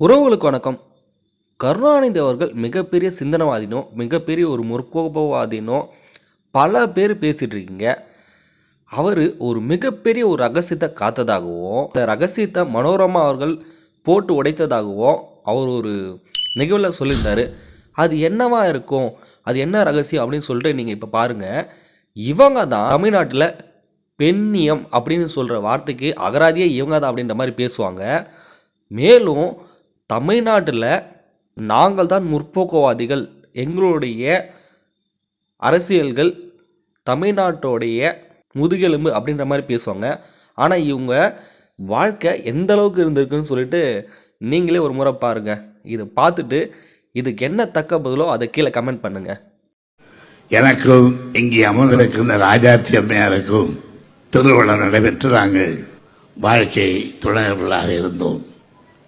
உறவுகளுக்கு வணக்கம். கருணாநிதி அவர்கள் மிகப்பெரிய சிந்தனவாதினோ மிகப்பெரிய ஒரு முற்போக்குவாதினோ பல பேர் பேசிட்டு இருக்கீங்க. அவர் ஒரு மிகப்பெரிய ஒரு ரகசியத்தை காத்ததாகவும் இந்த ரகசியத்தை மனோரமா அவர்கள் போட்டு உடைத்ததாகவும் அவர் ஒரு நிகழ்வில் சொல்லியிருந்தாரு. அது என்னவா இருக்கும் அது என்ன ரகசியம் அப்படின்னு சொல்லிட்டு நீங்கள் இப்போ பாருங்கள் இவங்க தான் தமிழ்நாட்டில் பெண்ணியம் அப்படின்னு சொல்கிற வார்த்தைக்கு அகராதியே இவங்க தான் அப்படின்ற மாதிரி பேசுவாங்க. மேலும் தமிழ்நாட்டில் நாங்கள் தான் முற்போக்குவாதிகள். எங்களுடைய அரசியல்கள் தமிழ்நாட்டோடைய முதுகெலும்பு அப்படின்ற மாதிரி பேசுவாங்க. ஆனால் இவங்க வாழ்க்கை எந்த அளவுக்கு இருந்திருக்குன்னு சொல்லிட்டு நீங்களே ஒரு முறை பாருங்கள் இதை பார்த்துட்டு இதுக்கு என்ன தக்க பதிலோ அதை கீழே கமெண்ட் பண்ணுங்கள் எனக்கும் இங்கே அமர்ந்திருக்கின்ற ராஜாத்தி அம்மையாருக்கும் திருமணம் நடைபெற்று நாங்கள் வாழ்க்கை துணைவர்களாக இருந்தோம்.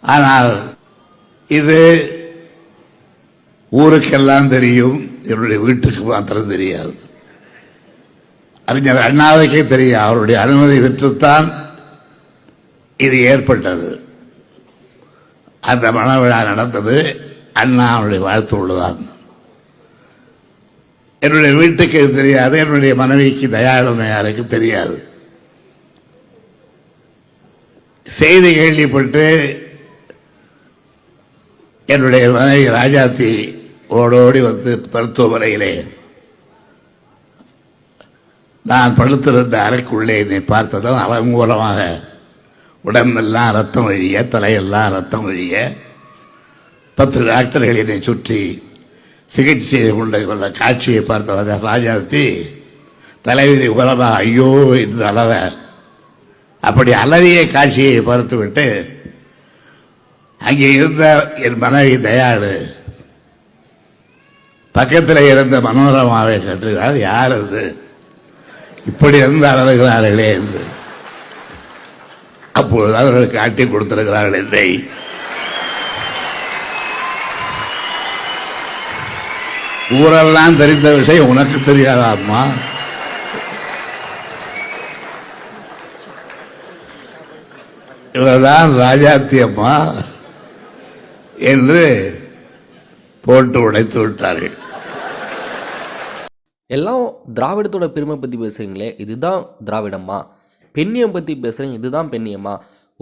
ஆனால் இது ஊருக்கெல்லாம் தெரியும் என்னுடைய வீட்டுக்கு மாத்திரம் தெரியாது. அறிஞர் அண்ணாவைக்கே தெரியும் அவருடைய அனுமதி பெற்றுத்தான் இது ஏற்பட்டது. அந்த மனவிழா நடந்தது அண்ணா அவருடைய உள்ளதான். என்னுடைய வீட்டுக்கு இது தெரியாது என்னுடைய மனைவிக்கு தயாளுமையாருக்கு தெரியாது. செய்தி கேள்விப்பட்டு என்னுடைய மனைவி ராஜாத்தி ஓடோடி வந்து மருத்துவமனையிலே நான் படுத்திருந்த அறைக்குள்ளே என்னை பார்த்ததும் அவன் மூலமாக உடம்பெல்லாம் ரத்தம் வழிய தலையெல்லாம் ரத்தம் வழிய பத்து டாக்டர்கள் என்னை சுற்றி சிகிச்சை செய்து கொண்ட காட்சியை பார்த்த ராஜாத்தி தலைவிரி உலமாக ஐயோ என்று அலற அப்படி அலறிய காட்சியை பார்த்துவிட்டு அங்கே இருந்த என் மனைவி தயாளு பக்கத்தில் இருந்த மனோரமாவை கற்றுகிறார் யார் அது? இப்படி இருந்து அலறுகிறார்களே என்று. அப்பொழுது அவர்கள் காட்டி கொடுத்திருக்கிறார்கள் என்னை ஊரெல்லாம் தெரிந்த விஷயம் உனக்கு தெரியாதா அம்மா? இவர்தான் ராஜாத்தி அம்மா என்று போட்டு உடைத்து விட்டார்கள். எல்லாம் திராவிடத்தோட பெருமை பற்றி பேசுகிறீங்களே இதுதான் திராவிடம்மா. பெண்ணியம் பற்றி பேசுகிறீங்க இதுதான் பெண்ணியம்மா.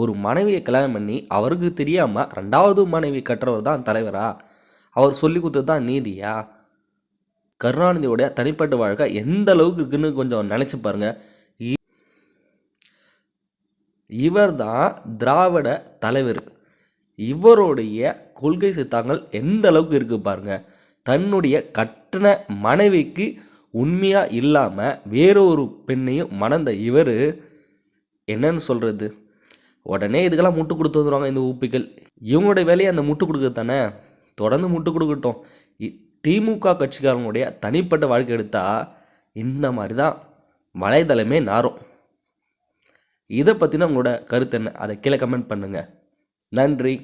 ஒரு மனைவியை கல்யாணம் பண்ணி அவருக்கு தெரியாமல் ரெண்டாவது மனைவி கட்டுறவர் தான் தலைவரா? அவர் சொல்லி கொடுத்தது தான் நீதியா? கருணாநிதியோடைய தனிப்பட்ட வாழ்க்கை எந்த அளவுக்கு இருக்குன்னு கொஞ்சம் நினச்சி பாருங்கள் இவர் தான் திராவிட தலைவர். இவருடைய கொள்கை சித்தாங்கள் எந்த அளவுக்கு இருக்கு பாருங்க. தன்னுடைய கட்டண மனைவிக்கு உண்மையாக இல்லாமல் வேறொரு பெண்ணையும் மணந்த இவர் என்னன்னு சொல்கிறது உடனே இதுக்கெல்லாம் முட்டு கொடுத்து வந்துடுவாங்க இந்த ஊப்பிகள். இவங்களுடைய வேலையை அந்த முட்டு கொடுக்குறது தானே தொடர்ந்து முட்டு கொடுக்கட்டும். இ- திமுக கட்சிக்காரங்களுடைய தனிப்பட்ட வாழ்க்கை எடுத்தால் இந்த மாதிரி தான் வலைதளமே நாரும். இதை பற்றின உங்களோட கருத்து என்ன? அதை கீழே கமெண்ட் பண்ணுங்கள் நன்றி.